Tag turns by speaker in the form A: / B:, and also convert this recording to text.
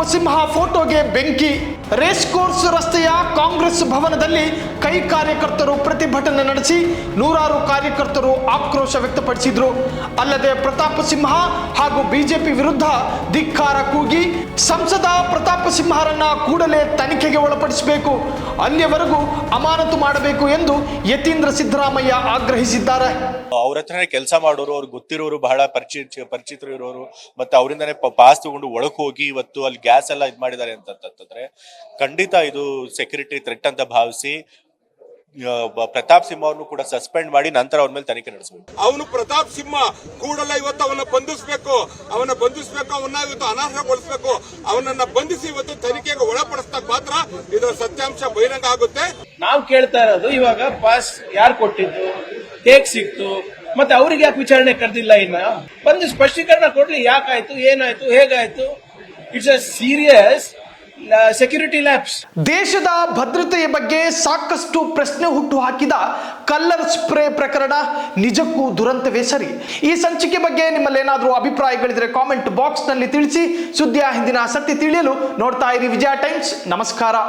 A: ಪ್ರತಾಪ್ ಸಿಂಹ ಫೋಟೋಗೆ ಬೆಂಕಿ. Race course ರಸ್ತೆಯ ಕಾಂಗ್ರೆಸ್ ಭವನದಲ್ಲಿ ಕೈ ಕಾರ್ಯಕರ್ತರು ಪ್ರತಿಭಟನೆ ನಡೆಸಿ ನೂರಾರು ಕಾರ್ಯಕರ್ತರು ಆಕ್ರೋಶ ವ್ಯಕ್ತಪಡಿಸಿದ್ರು. ಅಲ್ಲದೆ ಪ್ರತಾಪ ಸಿಂಹ ಹಾಗೂ ಬಿಜೆಪಿ ವಿರುದ್ಧ ಧಿಕ್ಕಾರ ಕೂಗಿ ಸಂಸದ ಪ್ರತಾಪ ಸಿಂಹರನ್ನ ಕೂಡಲೇ ತನಿಖೆಗೆ ಒಳಪಡಿಸಬೇಕು, ಅಲ್ಲಿಯವರೆಗೂ ಅಮಾನತು ಮಾಡಬೇಕು ಎಂದು ಯತೀಂದ್ರ ಸಿದ್ದರಾಮಯ್ಯ ಆಗ್ರಹಿಸಿದ್ದಾರೆ.
B: ಅವ್ರ ಹತ್ರನೇ ಕೆಲಸ ಮಾಡೋರು ಅವ್ರಿಗೆ ಗೊತ್ತಿರೋರು ಬಹಳ ಪರಿಚಿತ ಪರಿಚಿತರು ಇರೋರು, ಮತ್ತೆ ಅವರಿಂದನೇ ಪಾಸ್ ತಗೊಂಡು ಒಳಗೆ ಹೋಗಿ ಇವತ್ತು ಅಲ್ಲಿ ಗ್ಯಾಸ್ ಎಲ್ಲ ಇದ್ ಮಾಡಿದ್ದಾರೆ ಅಂತಂತಂದ್ರೆ ಖಂಡಿತ ಇದು ಸೆಕ್ಯೂರಿಟಿ ಥ್ರೆಟ್ ಅಂತ ಭಾವಿಸಿ ಪ್ರತಾಪ್ ಸಿಂಹ ಅವ್ರನ್ನು ಕೂಡ ಸಸ್ಪೆಂಡ್ ಮಾಡಿ ನಂತರ ಅವ್ರ ಮೇಲೆ ತನಿಖೆ ನಡೆಸಬೇಕು.
C: ಅವನು ಪ್ರತಾಪ್ ಸಿಂಹ ಕೂಡಲೇ ಇವತ್ತು ಅವನ್ನ ಬಂಧಿಸಬೇಕು. ಅವನ ಬಂಧಿಸಬೇಕು ಅವನ್ನ ಇವತ್ತು ಅನರ್ಹಗೊಳಿಸಬೇಕು. ಅವನನ್ನ ಬಂಧಿಸಿ ಇವತ್ತು ತನಿಖೆಗೆ ಒಳಪಡಿಸಿದಾಗ ಮಾತ್ರ ಇದರ ಸತ್ಯಾಂಶ ಬಹಿರಂಗ ಆಗುತ್ತೆ.
D: ನಾವು ಕೇಳ್ತಾ ಇರೋದು ಇವಾಗ ಪಾಸ್ ಯಾರು ಕೊಟ್ಟಿದ್ದು? ಹೇಗ್ ಸಿಕ್ತು. ಮತ್ತೆ ಅವ್ರಿಗೆ ಯಾಕೆ ವಿಚಾರಣೆ ಕರೆದಿಲ್ಲ ಇನ್ನ? ಬಂದು ಸ್ಪಷ್ಟೀಕರಣ ಕೊಡ್ಲಿ ಯಾಕಾಯ್ತು ಏನಾಯ್ತು ಹೇಗಾಯ್ತು? It's a serious security labs
A: ದೇಶದ ಭದ್ರತೆಯ ಬಗ್ಗೆ ಸಾಕಷ್ಟು ಪ್ರಶ್ನೆ ಹುಟ್ಟು ಹಾಕಿದ ಕಲ್ಲರ್ ಸ್ಪ್ರೇ ಪ್ರಕರಣ ನಿಜಕ್ಕೂ ದುರಂತವೇ ಸರಿ. ಈ ಸಂಚಿಕೆ ಬಗ್ಗೆ ನಿಮ್ಮಲ್ಲಿ ಏನಾದರೂ ಅಭಿಪ್ರಾಯಗಳಿದ್ರೆ ಕಾಮೆಂಟ್ ಬಾಕ್ಸ್ನಲ್ಲಿ ತಿಳಿಸಿ. ಸುದ್ದಿಯ ಹಿಂದಿನ ಆಸಕ್ತಿ ತಿಳಿಯಲು ನೋಡ್ತಾ ಇರಿ ವಿಜಯ ಟೈಮ್ಸ್. ನಮಸ್ಕಾರ.